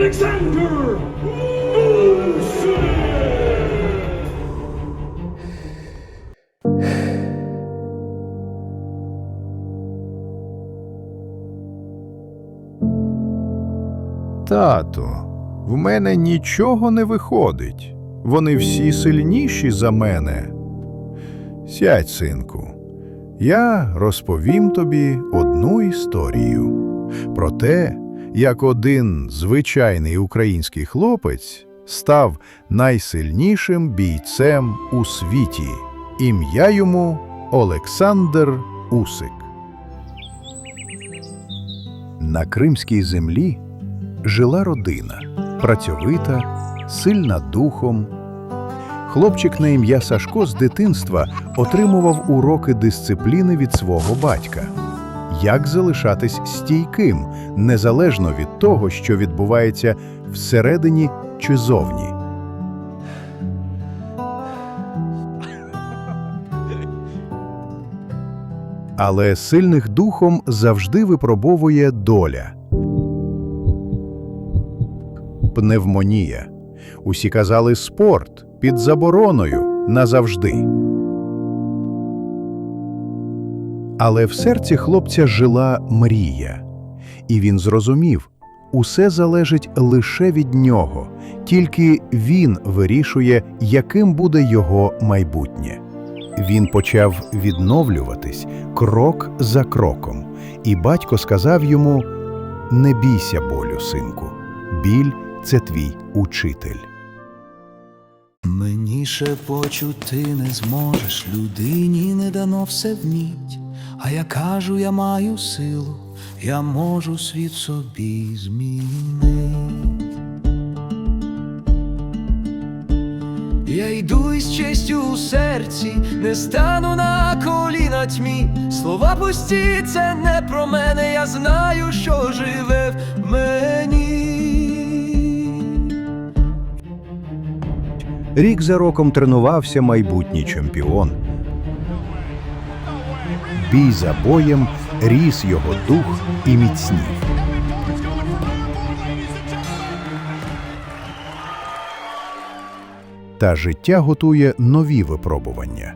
Олександр Усик! Тату, в мене нічого не виходить. Вони всі сильніші за мене. Сядь, синку, я розповім тобі одну історію про те, як один звичайний український хлопець став найсильнішим бійцем у світі. Ім'я йому Олександр Усик. На кримській землі жила родина, працьовита, сильна духом. Хлопчик на ім'я Сашко з дитинства отримував уроки дисципліни від свого батька. Як залишатись стійким, незалежно від того, що відбувається всередині чи зовні. Але сильних духом завжди випробовує доля. Пневмонія. Усі казали спорт під забороною назавжди. Але в серці хлопця жила мрія, і він зрозумів, усе залежить лише від нього, тільки він вирішує, яким буде його майбутнє. Він почав відновлюватись крок за кроком, і батько сказав йому: Не бійся болю, синку, біль це твій учитель. Мені шепочуть, ти не зможеш, людині не дано все вміть. А я кажу, я маю силу, я можу світ собі змінити. Я йду із честю у серці, не стану на коліна тьмі. Слова пусті, це не про мене, я знаю, що живе в мені. Рік за роком тренувався майбутній чемпіон. Бій за боєм ріс його дух і міцнів. Та життя готує нові випробування.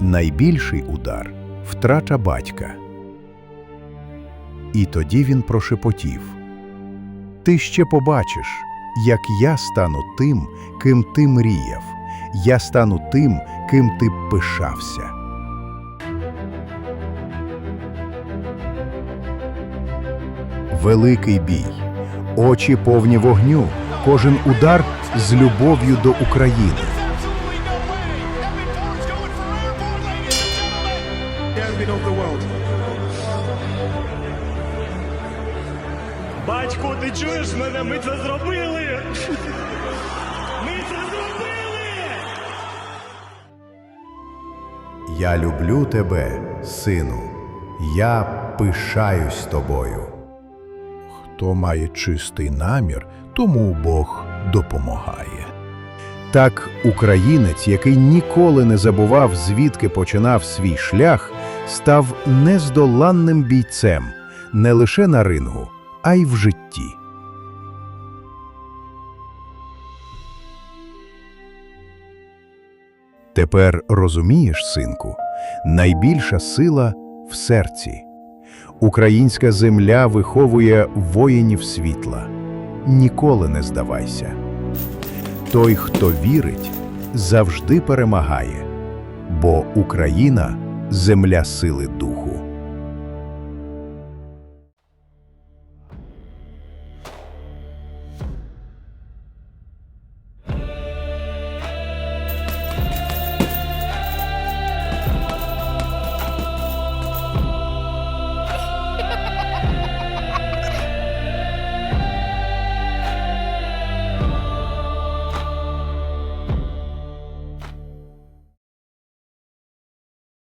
Найбільший удар втрата батька. І тоді він прошепотів: Ти ще побачиш, як я стану тим, ким ти мріяв, я стану тим, ким ти пишався. Великий бій, очі повні вогню, кожен удар з любов'ю до України. Батько, ти чуєш мене? Ми це зробили! Ми це зробили! Я люблю тебе, сину, я пишаюсь тобою. Хто має чистий намір, тому Бог допомагає. Так українець, який ніколи не забував, звідки починав свій шлях, став нездоланним бійцем не лише на рингу, а й в житті. Тепер розумієш, синку, найбільша сила в серці. Українська земля виховує воїнів світла. Ніколи не здавайся. Той, хто вірить, завжди перемагає, бо Україна земля сили духу.